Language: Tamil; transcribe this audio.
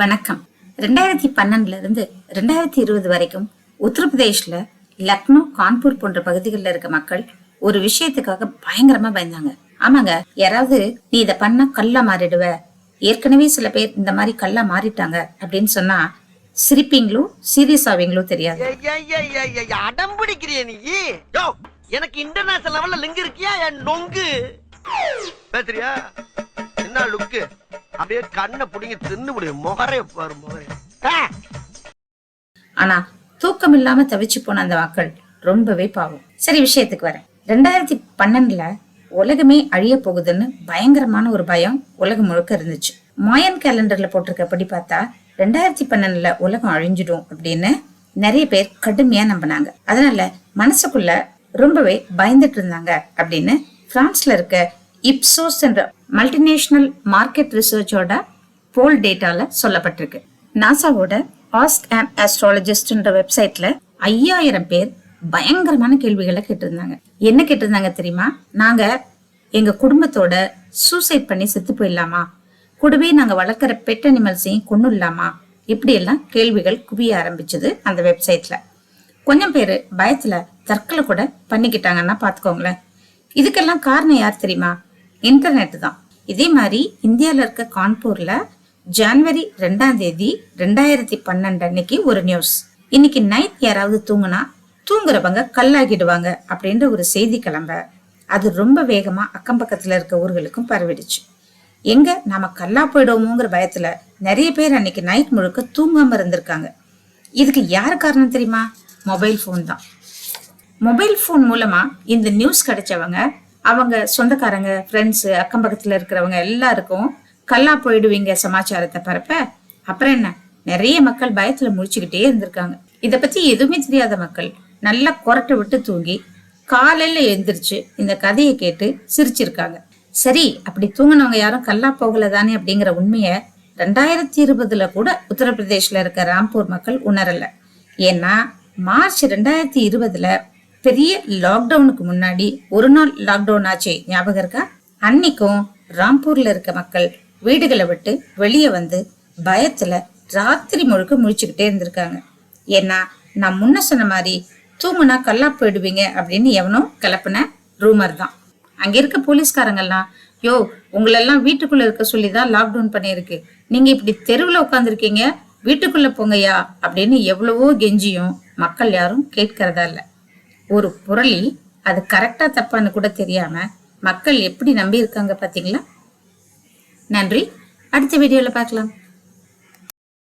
வணக்கம். ரெண்டாயிரத்தி பன்னெண்டுல இருந்து ரெண்டாயிரத்தி இருபது வரைக்கும் உத்தரப்பிரதேஷ்ல லக்னோ கான்பூர் போன்ற பகுதிகளில் இருக்க மக்கள் ஒரு விஷயத்துக்காக பயங்கரமா பயந்தாங்க. ஆமாங்க யாராவது நீ இதை பண்ணா கல்லா மாறிடுவ. ஏற்கனவே சில பேர் இந்த மாதிரி கல்லா மாறிட்டாங்க அப்படின்னு சொன்னா சிரிப்பீங்களோ சீரியஸ் ஆவீங்களோ தெரியாது. அடம் பிடிக்கிறிய நீ? எனக்கு இன்டர்நேஷனல் லெவல்ல லிங்க் இருக்கியா? என் நொங்கு. பேசுறியா? என்ன லுக்கு அப்படியே கண்ணை புடிங்க தின்னு முடியும். முகரே பாரு முகரே. ஆனா தூக்கம் இல்லாம தவிச்சு போன அந்த மக்கள் ரொம்பவே பாவம். சரி விஷயத்துக்கு வரேன். ரெண்டாயிரத்தி பன்னெண்டுல உலகமே அழிய போகுதுன்னு பயங்கரமான ஒரு பயம் உலகம் முழுக்க இருந்துச்சு. மாயன் கேலண்டர்ல போட்டிருக்கப்படி பார்த்தா ரெண்டாயிரத்தி பன்னெண்டுல உலகம் அழிஞ்சிடும் அப்படின்னு நிறைய பேர் கடுமையா நம்பினாங்க. அதனால மனசுக்குள்ள ரொம்பவே பயந்துட்டு இருந்தாங்க அப்படின்னு பிரான்ஸ்ல இருக்க இப்சோஸ் என்ற மல்டிநேஷனல் மார்க்கெட் ரிசர்ச்சோட போல் டேட்டால சொல்லப்பட்டிருக்கு. நாசாவோட ஆஸ்க் அண்ட் ஆஸ்ட்ராலஜிஸ்ட்ன்ற வெப்சைட்ல ஐயாயிரம் பேர் பயங்கரமான கேள்விகளை கேட்டிருந்தாங்க. என்ன கேட்டிருந்தாங்க தெரியுமா? நாங்க எங்க குடும்பத்தோட சூசைட் பண்ணி செத்து போயிடலாமா? கூடவே நாங்க வளர்க்குற பெட் அனிமல்ஸையும் கொன்னுடலாமா? இப்படி எல்லாம் கேள்விகள் குவிய ஆரம்பிச்சது அந்த வெப்சைட்ல கொஞ்சம் பேர் பயத்துல தற்கொலை கூட பண்ணிக்கிட்டாங்கன்னா பாத்துக்கோங்களேன். இதுக்கெல்லாம் காரணம் யார் தெரியுமா? இன்டர்நெட் தான். இதே மாதிரி இந்தியாவில் இருக்க கான்பூர்ல ஜான்வரி ரெண்டாம் தேதி ரெண்டாயிரத்தி பன்னெண்டு அன்னைக்கு ஒரு நியூஸ் இன்னைக்கு நைட் யாராவது தூங்குனா தூங்குறவங்க கல்லாகிடுவாங்க அப்படின்ற ஒரு செய்தி கிளம்ப. அது ரொம்ப வேகமா அக்கம் பக்கத்துல இருக்க ஊர்களுக்கும் பரவிடுச்சு. எங்க நாம கல்லா போயிடுவோமோங்கிற பயத்துல நிறைய பேர் அன்னைக்கு நைட் முழுக்க தூங்காம இருந்திருக்காங்க. இதுக்கு யார் காரணம் தெரியுமா? மொபைல் ஃபோன் தான். மொபைல் ஃபோன் மூலமா இந்த நியூஸ் கிடைச்சவங்க அவங்க சொந்தக்காரங்க ஃப்ரெண்ட்ஸு அக்கம் பக்கத்தில் இருக்கிறவங்க எல்லாருக்கும் கல்லா போயிடுவீங்க சமாச்சாரத்தை பரப்ப. அப்புறம் என்ன? நிறைய மக்கள் பயத்தில் முழிச்சுக்கிட்டே இருந்திருக்காங்க. இதை பற்றி எதுவுமே தெரியாத மக்கள் நல்லா குரட்டை விட்டு தூங்கி காலையில் எழுந்திரிச்சு இந்த கதையை கேட்டு சிரிச்சிருக்காங்க. சரி அப்படி தூங்கினவங்க யாரும் கல்லா போகல தானே அப்படிங்கிற உண்மையை ரெண்டாயிரத்தி இருபதுல கூட உத்தரப்பிரதேசில் இருக்க ராம்பூர் மக்கள் உணரல. ஏன்னா மார்ச் ரெண்டாயிரத்தி இருபதுல பெரிய லாக்டவுனுக்கு முன்னாடி ஒரு நாள் லாக்டவுன் ஆச்சு ஞாபகம் இருக்கா? அன்னைக்கும் ராம்பூர்ல இருக்க மக்கள் வீடுகளை விட்டு வெளியே வந்து பயத்துல ராத்திரி முழுக்க முழிச்சுக்கிட்டே இருந்திருக்காங்க. ஏன்னா நான் முன்ன சொன்ன மாதிரி தூங்குனா கல்லா போயிடுவீங்க அப்படின்னு எவனோ கிளப்பின ரூமர் தான். அங்க இருக்க போலீஸ்காரங்கெல்லாம் யோ உங்களெல்லாம் வீட்டுக்குள்ள இருக்க சொல்லி தான் லாக்டவுன் பண்ணியிருக்கு. நீங்க இப்படி தெருவில் உட்காந்துருக்கீங்க வீட்டுக்குள்ள போங்கய்யா அப்படின்னு எவ்வளவோ கெஞ்சியும் மக்கள் யாரும் கேட்கறதா இல்லை. ஒரு புரளி அது கரெக்டா தப்பான்னு கூட தெரியாம மக்கள் எப்படி நம்பி இருக்காங்க பாத்தீங்களா நன்றி. அடுத்த வீடியோல பார்க்கலாம்.